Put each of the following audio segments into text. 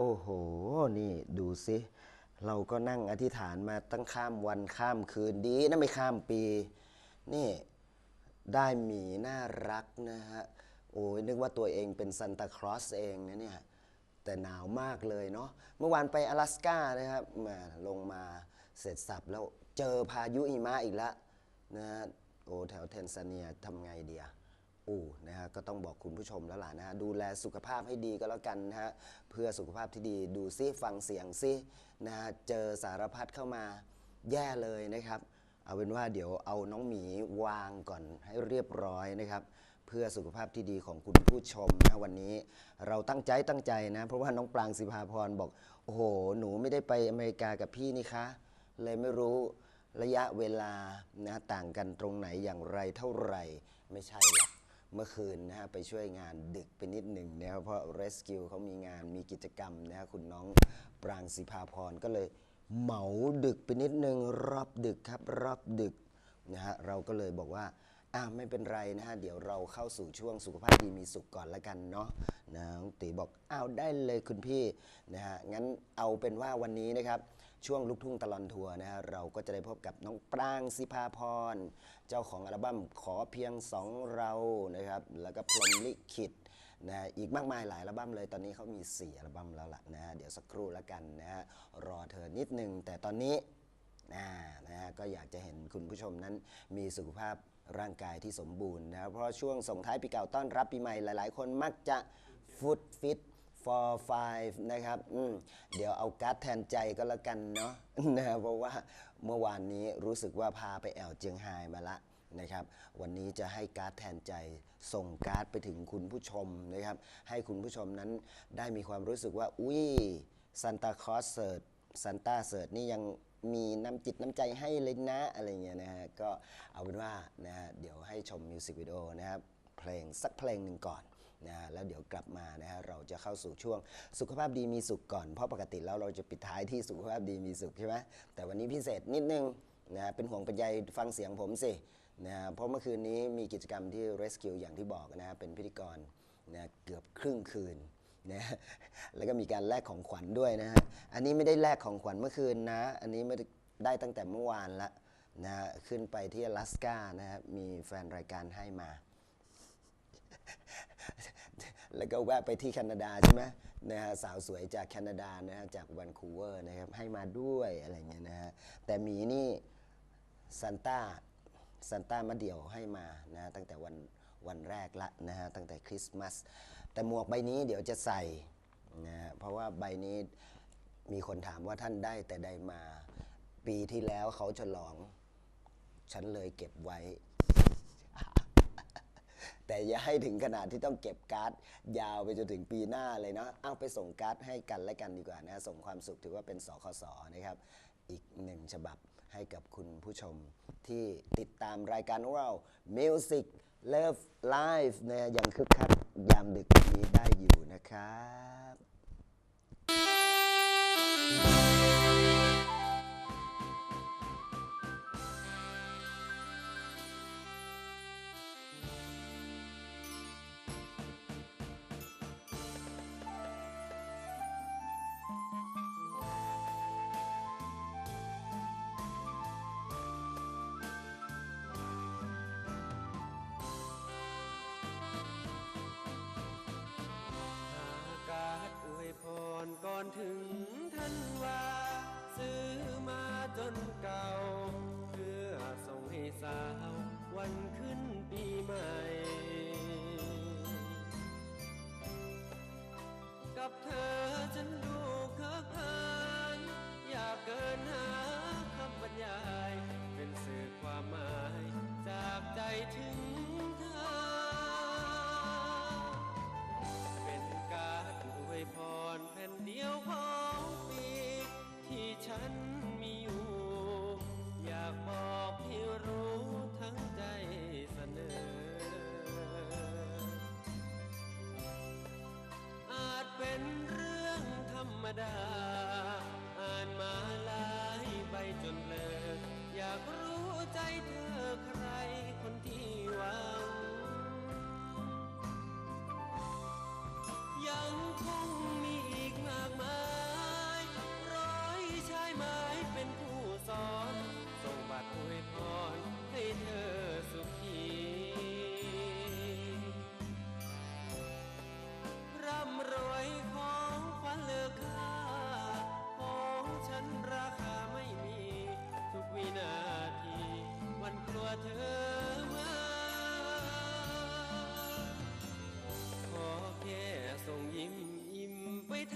โอ้โห นี่ดูสิ เราก็นั่งอธิษฐานมาตั้งข้ามวันข้ามคืนดีนะไม่ข้ามปี นี่ได้หมีน่ารักนะฮะ โอ้ยนึกว่าตัวเองเป็นซันตาคลอสเองนะเนี่ย แต่หนาวมากเลยเนาะ เมื่อวานไป阿拉斯ก้านะครับมาลงมาเสร็จสับแล้วเจอพายุอีมาอีกแล้วนะฮะ โอ้แถวเทนซาเนียทำไงเดีย อู้นะฮะก็ต้องบอกคุณผู้ชมแล้วล่ะนะฮะดูแลสุขภาพให้ดีก็แล้วกันนะฮะเพื่อสุขภาพที่ดีดูซิฟังเสียงซินะฮะเจอสารพัดเข้ามาแย่เลยนะครับ เอาเป็นว่าเดี๋ยวเอาน้องหมีวางก่อนให้เรียบร้อยนะครับ เพื่อสุขภาพที่ดีของคุณผู้ชมนะวันนี้ เราตั้งใจตั้งใจนะ เพราะว่าน้องปรางสิภาพรบอกโอ้โห หนูไม่ได้ไปอเมริกากับพี่นี่คะ เลยไม่รู้ระยะเวลานะต่างกันตรงไหนอย่างไรเท่าไหร่ไม่ใช่หรอก เมื่อคืนนะฮะไปช่วยงานดึกไปนิดหนึ่งนะครับเพราะ Rescue เขามีงานมีกิจกรรมนะฮะคุณน้องปรางสิภาพรก็เลยเหมาดึกไปนิดหนึ่งรอบดึกครับรอบดึกนะฮะเราก็เลยบอกว่าอ่าไม่เป็นไรนะฮะ เดี๋ยวเราเข้าสู่ช่วงสุขภาพดีมีสุขก่อนละกันเนาะนะน้องตีบอกอ้าวได้เลยคุณพี่นะฮะงั้นเอาเป็นว่าวันนี้นะครับ ช่วงลูกทุ่งตลอนทัวร์นะฮะเราก็จะได้พบกับน้องปรางสิภาพร เจ้าของอัลบั้มขอเพียงสองเรานะครับแล้วก็พรหมลิขิตนะฮะอีกมากมายหลายอัลบั้มเลยตอนนี้เขามี 4 อัลบั้มแล้วล่ะนะฮะเดี๋ยวสักครู่แล้วกันนะฮะรอเธอนิดนึง แต่ตอนนี้นะฮะก็อยากจะเห็นคุณผู้ชมนั้นมีสุขภาพร่างกายที่สมบูรณ์นะครับเพราะช่วงส่งท้ายปีเก่าต้อนรับปีใหม่หลาย ๆ คนมักจะฟุตฟิต for five นะครับอืมเดี๋ยวเอาการ์ดแทนใจก็แล้วกันเนาะ นะเพราะว่าเมื่อวานนี้รู้สึกว่าพาไปแอวเจียงไฮ้มาละนะครับ วันนี้จะให้การ์ดแทนใจส่งการ์ดไปถึงคุณผู้ชมนะครับ ให้คุณผู้ชมนั้นได้มีความรู้สึกว่า อุ้ยซันตาคอสเสิร์ตซันต้าเสิร์ตนี่ยังมีน้ำจิตน้ำใจให้เลยนะอะไรเงี้ยนะฮะ ก็เอาเป็นว่านะฮะเดี๋ยวให้ชมมิวสิกวิดีโอนะครับ เพลงสักเพลงหนึ่งก่อน นะฮะแล้วเดี๋ยวกลับมานะฮะเราจะเข้าสู่ช่วงสุขภาพดีมีสุขก่อน เพราะปกติแล้วเราจะปิดท้ายที่สุขภาพดีมีสุขใช่ไหมแต่วันนี้พิเศษนิดนึงนะเป็นห่วงเป็นใยฟังเสียงผมสินะเพราะเมื่อคืนนี้มีกิจกรรมที่ Rescue อย่างที่บอกนะเป็นพิธีกรนะเกือบครึ่งคืนนะแล้วก็มีการแลกของขวัญด้วยนะฮะอันนี้ไม่ได้แลกของขวัญเมื่อคืนนะ อันนี้ไม่ได้ตั้งแต่เมื่อวานละนะขึ้นไปที่อลาสกานะฮะมีแฟนรายการให้มา แล้วก็แวะไปที่แคนาดาใช่ไหมนะฮะสาวสวยจากแคนาดานะฮะจากแวนคูเวอร์นะครับให้มาด้วยอะไรเงี้ยนะฮะแต่หมีนี่ซันต้าซันต้ามาเดี่ยวให้มานะฮะตั้งแต่วันวันแรกละนะฮะตั้งแต่คริสต์มาสแต่หมวกใบนี้เดี๋ยวจะใส่นะฮะเพราะว่าใบนี้มีคนถามว่าท่านได้แต่ใดมา ปีที่แล้วเขาฉลอง ฉันเลยเก็บไว้ แต่อย่าให้ถึงขนาดที่ต้องเก็บการ์ดยาวไปจนถึงปีหน้าเลยเนาะเอาไปส่งการ์ดให้กันและกันดีกว่านะส่งความสุขถือว่าเป็นสคสนะครับ อีกหนึ่งฉบับให้กับคุณผู้ชมที่ติดตามรายการของเรา Music Love Live นะยังคึกคักยามดึกนี้ได้อยู่นะครับ ถึงท่านว่าซื้อมาจนเก่า เพื่อส่งให้สาว วันขึ้นปีใหม่ กับเธอ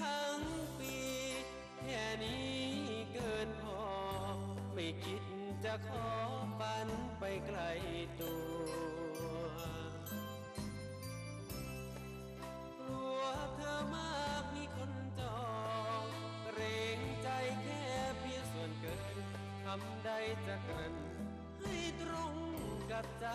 ทั้งปี แค่นี้เกินพอ ไม่คิดจะขอฝันไปไกลตัวกลัวเธอมากมีคนจองเกรงใจแค่เพียงส่วนเกินทำได้จะกรันให้ตรงกับใจ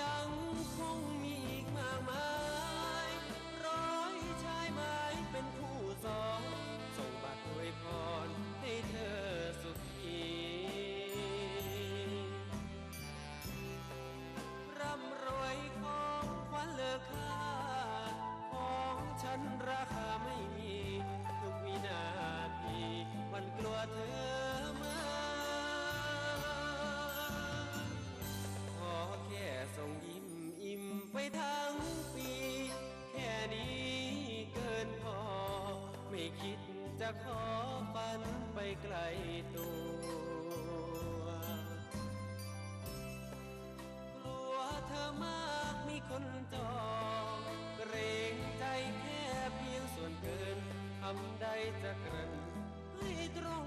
ยัง ทั้งปี แค่นี้เกินพอ ไม่คิดจะขอฝันไปไกลตัว กลัวเธอมากมีคนจองเกรงใจแค่เพียงส่วนเกินทำได้จะกรันให้ตรง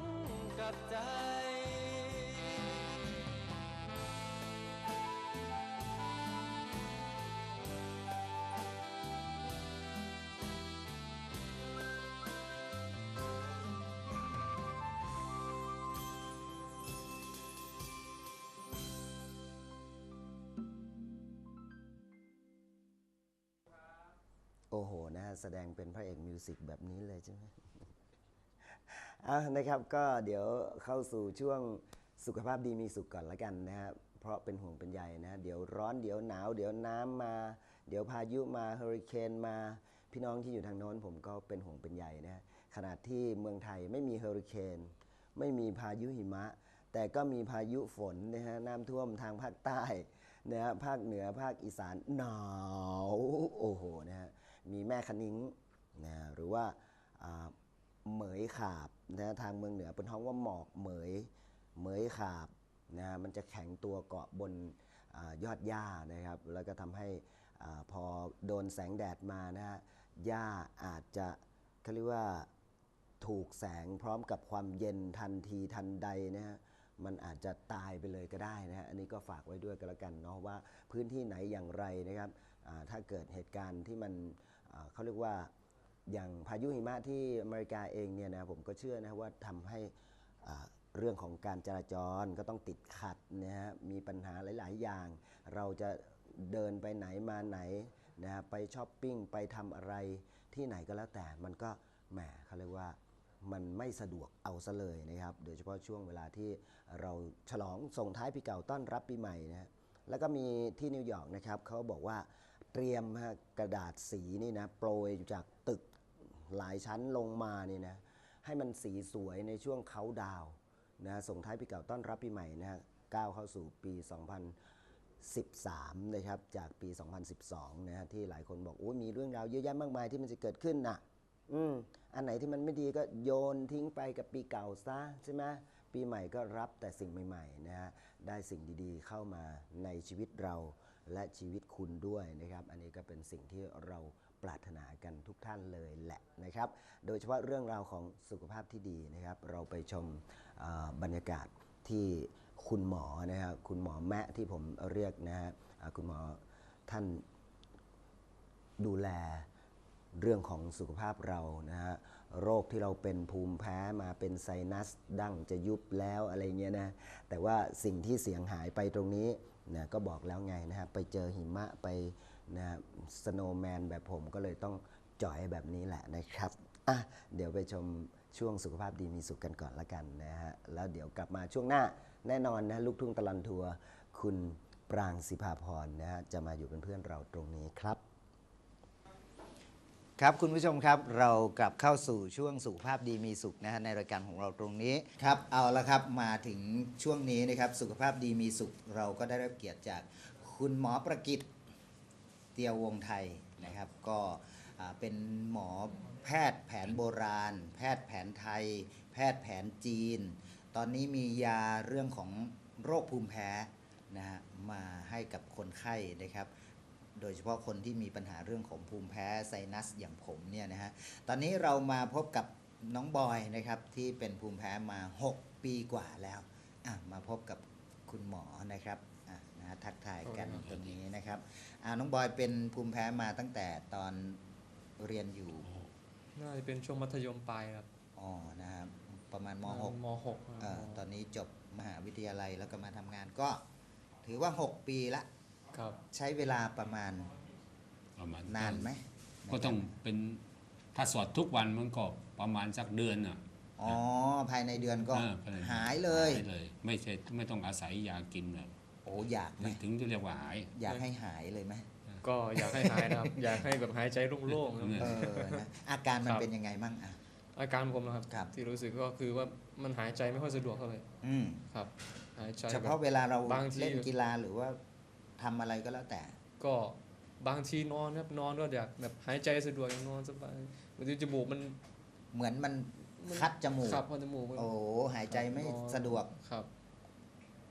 กับใจ โอ้โหนะฮะแสดงเป็นพระเอกมิวสิกแบบนี้เลยใช่ไหมอะนะครับก็เดี๋ยวเข้าสู่ช่วงสุขภาพดีมีสุขก่อนละกันนะฮะเพราะเป็นห่วงเป็นใยนะเดี๋ยวร้อนเดี๋ยวหนาว เดี๋ยวน้ำมา เดี๋ยวพายุมาเฮอริเคนมาพี่น้องที่อยู่ทางโน้นผมก็เป็นห่วงเป็นใยนะขนาดที่เมืองไทยไม่มีเฮอริเคนไม่มีพายุหิมะ แต่ก็มีพายุฝนนะฮะน้ำท่วมทางภาคใต้นะฮะภาคเหนือภาคอีสานหนาวโอ้โหนะฮะ มีแม่คะนิ้งนะหรือว่าเหมยขาบนะทางเมืองเหนือเป็นท้องว่าหมอกเหมยเหมยขาบนะมันจะแข็งตัวเกาะบนอยอดหญ้านะครับ แล้วก็ทำให้พอโดนแสงแดดมานะฮะหญ้าอาจจะเขาเรียกว่าถูกแสงพร้อมกับความเย็นทันทีทันใดนะฮะมันอาจจะตายไปเลยก็ได้นะฮะอันนี้ก็ฝากไว้ด้วยกันแล้วกันเนาะว่าพื้นที่ไหนอย่างไรนะครับถ้าเกิดเหตุการณ์ที่มัน เขาเรียกว่าอย่างพายุหิมะที่อเมริกาเองเนี่ยนะผมก็เชื่อนะว่าทำให้เรื่องของการจราจรก็ต้องติดขัดนะฮะมีปัญหาหลาย ๆ อย่าง เราจะเดินไปไหนมาไหนนะฮะไปช้อปปิ้งไปทำอะไรที่ไหนก็แล้วแต่มันก็แหมเขาเรียกว่ามันไม่สะดวกเอาซะเลยนะครับโดยเฉพาะช่วงเวลาที่เราฉลองส่งท้ายปีเก่าต้อนรับปีใหม่นะฮะแล้วก็มีที่นิวยอร์กนะครับเขาบอกว่า เตรียมฮะกระดาษสีนี่นะโปรยจากตึกหลายชั้นลงมานี่นะให้มันสีสวยในช่วงเขาดาวนะส่งท้ายปีเก่าต้อนรับปีใหม่นะฮะก้าวเข้าสู่ปี 2013 นะครับ จากปี 2012 นะฮะที่หลายคนบอกโอ้ยมีเรื่องราวเยอะแยะมากมายที่มันจะเกิดขึ้นน่ะ อืมอันไหนที่มันไม่ดีก็โยนทิ้งไปกับปีเก่าซะใช่ไหมปีใหม่ก็รับแต่สิ่งใหม่ๆนะฮะได้สิ่งดีๆเข้ามาในชีวิตเรา และชีวิตคุณด้วยนะครับ อันนี้ก็เป็นสิ่งที่เราปรารถนากันทุกท่านเลยแหละนะครับ โดยเฉพาะเรื่องราวของสุขภาพที่ดีนะครับ เราไปชมบรรยากาศที่คุณหมอนะครับคุณหมอแมะที่ผมเรียกนะฮะคุณหมอท่านดูแลเรื่องของสุขภาพเรานะฮะโรคที่เราเป็นภูมิแพ้มาเป็นไซนัสดั้งจะยุบแล้วอะไรเงี้ยนะแต่ว่าสิ่งที่เสียงหายไปตรงนี้ นะก็บอกแล้วไงนะฮะไปเจอหิมะไปนะสโนว์แมนแบบผมก็เลยต้องจ่อยแบบนี้แหละนะครับอะเดี๋ยวไปชมช่วงสุขภาพดีมีสุขกันก่อนละกันนะฮะแล้วเดี๋ยวกลับมาช่วงหน้าแน่นอนนะลูกทุ่งตะลันทัวร์คุณปรางสิภาพรนะฮะจะมาอยู่เป็นเพื่อนเราตรงนี้ครับ ครับคุณผู้ชมครับเรากลับเข้าสู่ช่วงสุขภาพดีมีสุขนะฮะในรายการของเราตรงนี้ครับเอาละครับมาถึงช่วงนี้นะครับสุขภาพดีมีสุข เราก็ได้รับเกียรติจากคุณหมอประกิตเตียววงไทยนะครับ ก็เป็นหมอแพทย์แผนโบราณ แพทย์แผนไทย แพทย์แผนจีน ตอนนี้มียาเรื่องของโรคภูมิแพ้นะฮะมาให้กับคนไข้นะครับ โดยเฉพาะคนที่มีปัญหาเรื่องของภูมิแพ้ไซนัสอย่างผมเนี่ยนะฮะ ตอนนี้เรามาพบกับน้องบอยนะครับที่เป็นภูมิแพ้มา 6 ปีกว่าแล้วอะมาพบกับคุณหมอนะครับอะนะฮะทักทายกันตรงนี้นะครับอะน้องบอยเป็นภูมิแพ้มาตั้งแต่ตอนเรียนอยู่ น่าจะเป็นช่วงมัธยมปลายครับ อ๋อ นะครับ ประมาณมม .6 หกเอ่อตอนนี้จบมหาวิทยาลัยแล้วก็มาทำงานก็ ถือว่า 6 ปีละ ครับใช้เวลาประมาณประมาณนานไหมก็ต้องเป็นถ้าสวดทุกวันมันก็ประมาณสักเดือนอะอ๋อภายในเดือนก็เออภในหายเลยหายเลย ไม่ใช่ไม่ต้องอาศัยยากินเลยโอ้อยากไหมถึงจะเรียกว่าหาย อยากให้หายเลยไหมก็อยากให้หายนะครับ อยากให้แบบหายใจโล่งๆครับเออนะอาการมันครับเป็นยังไงมั่งอะอาการผมนะครับครับที่รู้สึกก็คือว่ามันหายใจไม่ค่อยสะดวกเท่าไหร่อืมครับ หายใจเฉแบบพาะเวลาเราบางทีเล่นกีฬาหรือว่า ทำอะไรก็แล้วแต่ ก็บางทีนอนครับนอนก็อยากแบบหายใจสะดวกอย่างนอนสบายบางทีจมูกมันเหมือนมันคัดจมูกขับพอจมูกมันโอ้หายใจไม่นอนสะดวกครับ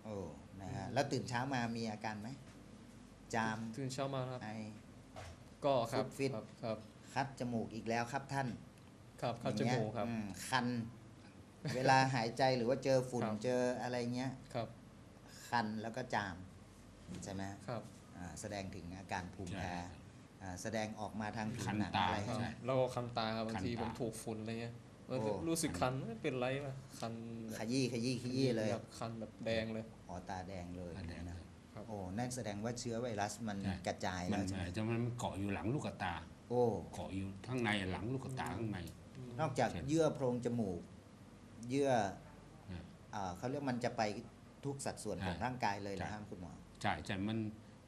โอ้นะฮะแล้วตื่นเช้ามามีอาการไหมจามตื่นเช้ามาครับไอก็ครับฟิตครับครับคัดจมูกอีกแล้วครับท่าน ครับเข้าอจย่างเงี้ยมูกครับอืมคัน เวลาหายใจหรือว่าเจอฝุ่นครับเจออะไรเงี้ยครับ คันแล้วก็จาม ใช่ไหมครับ อ่าแสดงถึงอาการภูมิใช่แพ้อ่าแสดงออกมาทางผิวคันหนังตา อะไรคใช่รับไหมแล้วก็คันตาครับบางทีคันตา ผมถูกฝุ่นอะไรเงี้ยมันโอ้ รู้สึกคันไม่เป็นไรวะคันแบบขยี้ขยี้ขยี้เลยแบบคันแบบแดงเลย อ๋อตาแดงเลยตาแดงนะครับ โอ้นั่นแสดงว่าเชื้อไวรัสมันใช่กระจายมัแล้นวใช่ไหมจะมันเกาะอยู่หลังลูกตา โอ้ เกาะอยู่ข้างในหลังลูกตาข้างใน นอกจากใช่เยื่อโพรงจมูก เยื่ออ่าอ่าเขาเรียกมันจะไปทุกสัดส่วนของใช่ร่างกายเลยใช่ นะครับคุณหมอ ใช่ใช่มัน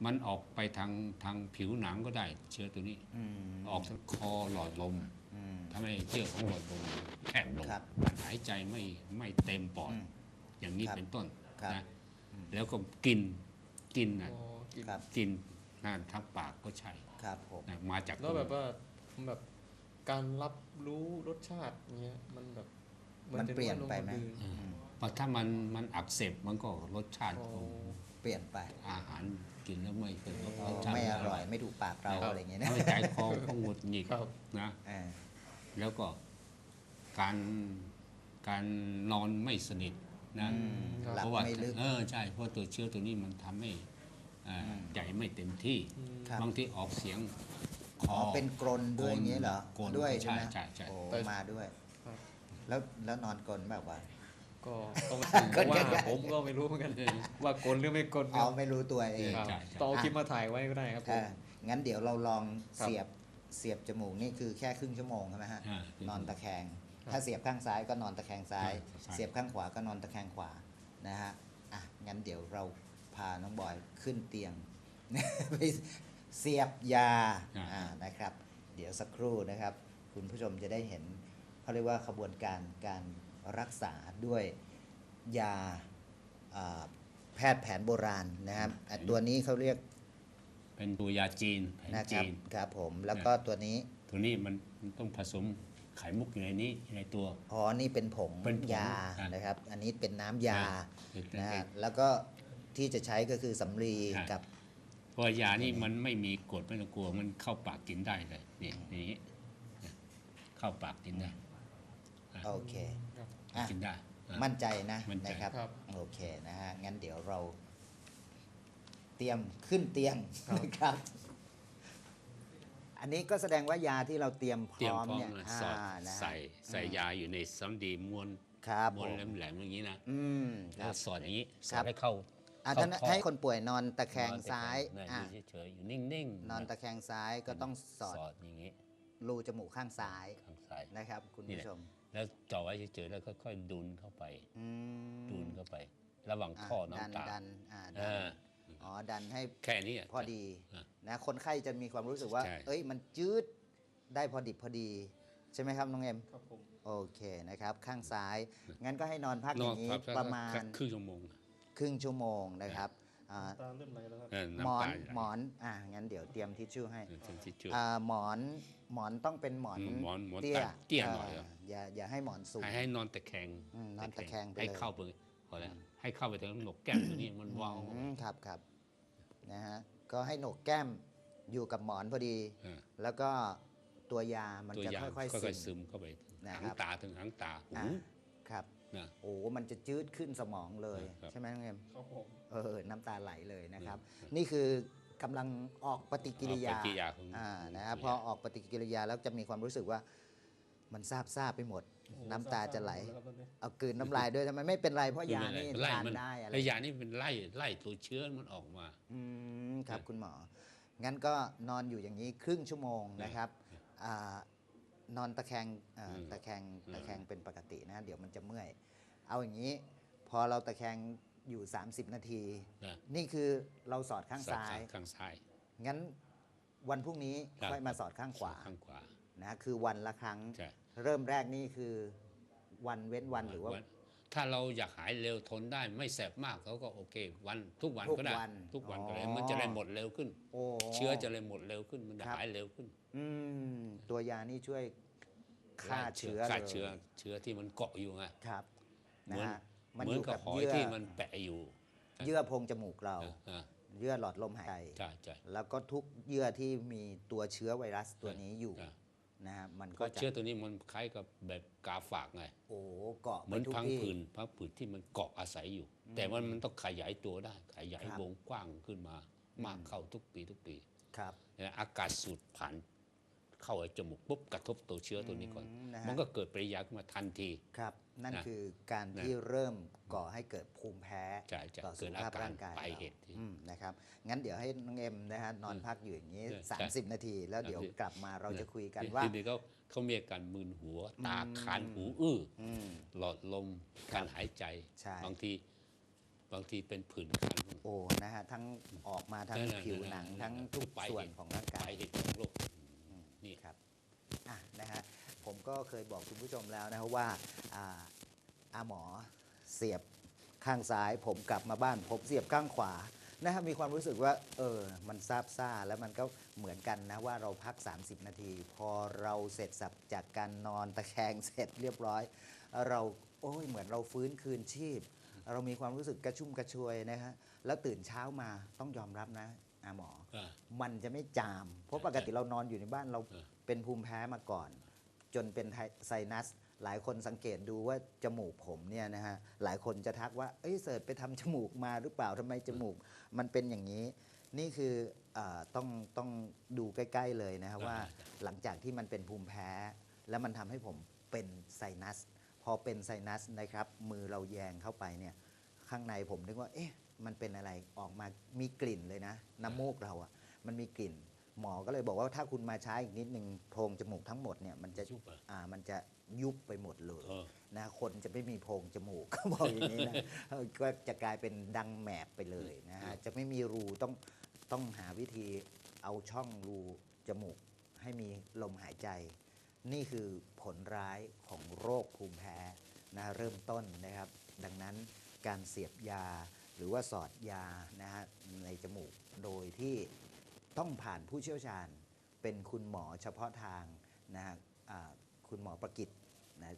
มันออกไปทางทางผิวหนังก็ได้ เชื้อตัวนี้อืมออกทางคอหลอดลมอืมทำให้เชื้อของหลอดลมแคบลงครับหายใจไม่ไม่เต็มปอดอืมอย่างนี้ครับเป็นต้นครับนะแล้วก็กินกินนะอ๋อกินครับกินนั่นทั้งปากก็ใช่ครับผมนะมาจากแล้วแบบว่าแบบการรับรู้รสชาติเงี้ยมันแบบมันจะเปลี่ยนไปไหมน้อยลงกว่าเดิอืมเพราะถ้ามันมันอักเสบมันก็รสชาติอ๋อของ เปลี่ยนไป อาหารกินแล้วไม่เป็นรสอ๋อชาติไม่อร่อยไม่ถูกปากเราอะไรอย่างเงี้ยนะไม่ใจคอก็หงุดหงิดครับนะอ่าแล้วก็การการนอนไม่สนิทนะอืมหลับเพราะว่าไม่ลึกเออใช่เพราะตัวเชื้อตัวนี้มันทำให้อ่าอืมใจไม่เต็มที่ครับบางทีออกเสียงคอ๋ออเป็นกรนด้วยอย่างเงี้ยเหรอกรนด้วยใช่ไหมใช่ใช่ใช่โอ้แต่มาด้วยครับแล้วแล้วนอนกรนแบบว่า ก็ต้องถึงก็ว่ายังไงผมก็ไม่รู้เหมือนกันว่ากลหรือไม่กลคเอารับไม่รู้ตัวเองครับใช่ใช่ต้องเอาคลิปมาถ่ายไว้ก็ได้ครับผมอ่างั้นเดี๋ยวเราลองครับเสียบเสียบจมูกนี่คือแค่ครึ่งชั่วโมงใช่ไหมฮะอ่านอนตะแคงครับถ้าเสียบข้างซ้ายก็นอนตะแคงซ้ายใช่เสียบข้างขวาก็นอนตะแคงขวานะฮะอะงั้นเดี๋ยวเราพาน้องบอยขึ้นเตียงไปเสียบยาอ่านะครับ เดี๋ยวสักครู่นะครับ คุณผู้ชมจะได้เห็นเขาเรียกว่าขบวนการการ รักษาด้วยยาอ่าแพทย์แผนโบราณนะครับอะตัวนี้เขาเรียก เป็นตัวยาจีนแผนนะครัจีบนครับผมแล้วก็ตัวนี้ตัวนี้มันมันต้องผสมไข่มุกอยู่ในนี้อยู่ในตัวอ๋อนี่เป็นผงเป็นผงยาอะนะครับ อันนี้เป็นน้ำยาเป็นนะฮะเป็นแล้วก็ที่จะใช้ก็คือสำลีใช่กับเพราะว่ายานี่มันไม่มีกรดไม่ต้องกลัวมันเข้าปากกินได้เลยนี่อย่างนี้เข้าปากกินได้โอเคครับ อะ กินได้อะ มั่นใจนะมั่นใจ นะครับ ครับโอเคนะฮะ งั้นเดี๋ยวเรา เตรียมขึ้นเตียงนะครับ อันนี้ก็แสดงว่ายาที่เราเตรียมพเตรียมร้อมพร้อมเนี่ยเลยอ่าสอดนะฮะใส่ใส่ยาอยู่ในสำดีม้วนครับม้วนผมแหลมๆอย่างนี้นะอืมคแล้รัวบสอดอย่างนี้สครัอบ ดให้เข้าอะเข้าถ้าคอให้คนป่วยนอนตะแคงซ้ายนอนอะอยู่เฉยๆอยู่นิ่งๆนอนตะแคงซ้ายก็ต้องสอดสอดอย่างนี้ รูจมูกข้างซ้ายข้างซ้ายนะครับ คุณนี่แหผู้ละชม แล้วจ่อไว้เฉยๆแล้วค่อยๆดุนเข้าไปอืมดุนเข้าไป ระหว่างอะท่อดันน้ำตาดันอ่าเอดันออ๋อดันให้แค่นี้ะพอดีอะนะคนไข้จะมีความรู้สึกว่าใช่เอ้ยมันจืดได้พอดิบพอดีใช่ไหมครับน้องเอ็มครับผมโอเคนะครับ ข้างซ้าย งั้นก็ให้นอนพักนออนย่างนี้ครับประมาณครึ่งชั่วโมง ครึ่งชั่วโมงนะครับอ่า ตาเริ่มไหลแล้วครับเออหมน้ำอนตาไหลหมอนอ่างั้นเดี๋ยวเตรียมทิชชู่ให้เออถึงที่จุดอ่าหมอนหมอนต้องเป็นหมอนอืมหมอนหมอนเตี้ยตัดเตี้ยหน่อยอย่าอย่าให้หมอนสูงให้ให้นอนตะแคงอืมนอนตะแคงไปให้เลยเข้าไปพอแล้วให้เข้าไปถึงหนกแก้มตัวนี้มันวาวอืมครับครับนะฮะก็ให้โหนกแก้มอยู่กับหมอนพอดีเออแล้วก็ตัวยามันตัวจะยาค่อยๆค่อยๆซึซึมมเข้าไปนะครับหางตาถึงหางตาหูอ่าครับ นะโอ้มันจะจืดขึ้นสมองเลยครับใช่ไหมน้องเอ็มครับผมเออน้ำตาไหลเลยนะครับ นี่คือกำลังออกปฏิกิริยาออกปฏิกิริยาของอ่านะครับของพอออกปฏิกิริยาแล้วจะมีความรู้สึกว่ามันซาบซาบๆไปหมด น้ำตาจะไหลแล้วครับตอนนี้เอากลืนน้ำลายด้วยทำไมไม่เป็นไรเพราะยานี่ไล่ทานมันได้อะไรแล้วยานี่เป็นไล่ไล่ตัวเชื้อมันออกมาอืมครับคุณหมองั้นก็นอนอยู่อย่างนี้ครึ่งชั่วโมงนะครับอ่า นอนตะแคงอ่าอืมตะแคงอืมตะแคงเป็นปกตินะ เดี๋ยวมันจะเมื่อย เอาอย่างนี้ พอเราตะแคงอยู่ 30 นาที นะ นี่คือเราสอดข้างซ้าย ข้างซ้าย งั้นวันพรุ่งนี้ครับ ค่อยมาสอดข้างขวาข้างขวา นะคือวันละครั้ง ใช่ เริ่มแรกนี่คือวันเว้นวันหรือว่าวันถ้าเราอยากหายเร็วทนได้ไม่แสบมากเขาก็โอเค วันทุกวันทุกก็ได้วันทุกวันก็เลยอ๋อ มันจะได้หมดเร็วขึ้น โอ้ เชื้อจะเลยหมดเร็วขึ้น มันจะครับ หายเร็วขึ้น อืมตัวยานี่ช่วย ฆ่าเชื้อฆ่าเลยเชื้อเชื้อที่มันเกาะอยู่ไงครับเหนะมือนฮะมันเหมืออนยู่กับกับหอยเยื่อที่มันแปะอยู่ เยื่อโพรงจมูกเราเออเออเยื่อหลอดลมหายใจใช่ใช่แล้วก็ทุกเยื่อที่มีตัวเชื้อไวรัสตัวนี้อยู่ใช่นะฮะมันเพก็ราะจะเชื้อตัวนี้มันคล้ายกับแบบกาฝากไงโอ้เกาะเหมือนไปทุกพังที่ผืนพังผืนที่มันเกาะอาศัยอยู่ แต่ว่ามันต้องขยายตัวได้ ขยายครับวงกว้างขึ้นมา มากเข้าทุกปีทุกปีครับนะอากาศสูดผ่าน เข้าไอ้จมูกปุ๊บกระทบตัวเชื้อตัวนี้ก่อนอืมนะฮะ มันก็เกิดปฏิกิริยาขึ้นมาทันที ครับ นั่นนะคือการนะที่เริ่มก่อให้เกิดภูมิแพ้ใช่ใช่ต่อเกิสุดขอาภาพการร่างกายปลายเราเหตุที่อืมนะครับ งั้นเดี๋ยวให้น้องเอ็มนะฮะนอนพักอยู่อย่างนี้ ใช่30 นาที แล้วเดี๋ยวใช่กลับมาเราจะคุยกันว่า ทีนี้เขาเขามีอาการมึนหัว ตาคานหูอื้อออืม หลอดลมการหายใจ ใช่ บางทีบางทีเป็นผื่นคัน โอ้นะฮะทั้งออกมาทั้งนั่นน่ะผิวหนังนั่นน่ะทั้งทุกปลายส่วนเหตุของร่างปกาลายยเหตุของโรค นี่ครับอะนะฮะผมก็เคยบอกคุณผู้ชมแล้วนะครับว่าอ่าอาหมอเสียบข้างซ้าย ผมกลับมาบ้าน ผมเสียบข้างขวานะครับมีความรู้สึกว่าเออมันซาบซ่าแล้วมันก็เหมือนกันนะว่าเราพัก 30 นาที พอเราเสร็จสับจากการนอนตะแคงเสร็จเรียบร้อย เราโอ้ยเหมือนเราฟื้นคืนชีพ เรามีความรู้สึกกระชุ่มกระชวยนะฮะแล้วตื่นเช้ามาต้องยอมรับนะ อาหมออ่ามันจะไม่จาม เพราะปกติเรานอนอยู่ในบ้านเราเออเป็นภูมิแพ้มาก่อน จนเป็นไทไซนัส หลายคนสังเกตดูว่าจมูกผมเนี่ยนะฮะ หลายคนจะทักว่า เอ้ยเสิร์ชไปทำจมูกมาหรือเปล่าทำไมจมูก มันเป็นอย่างนี้ นี่คืออาต้องต้องดูใกล้ ๆเลยนะครับว่าหลังจากที่มันเป็นภูมิแพ้ แล้วมันทำให้ผมเป็นไซนัส พอเป็นไซนัสนะครับ มือเราแยงเข้าไปเนี่ย ข้างในผมนึกว่า เอ๊ะ มันเป็นอะไรออกมามีกลิ่นเลยนะ น้ำมูกเราอะมันมีกลิ่น หมอก็เลยบอกว่าถ้าคุณมาช้าอีกนิดนึงโพรงจมูกทั้งหมดเนี่ยมันจะยุบอะอ่ามันจะยุบไปหมดเลยเออ นะคนจะไม่มีโพรงจมูก เขาบอกอย่างนี้นะเออก็จะกลายเป็นดังแหมบไปเลยนะฮะจะไม่มีรูต้องต้องหาวิธีเอาช่องรูจมูกให้มีลมหายใจ นี่คือผลร้ายของโรคภูมิแพ้นะเริ่มต้นนะครับ ดังนั้นการเสียบยา หรือว่าสอดยานะฮะในจมูกโดยที่ต้องผ่านผู้เชี่ยวชาญ เป็นคุณหมอเฉพาะทางนะฮะคุณหมอประกิตนะ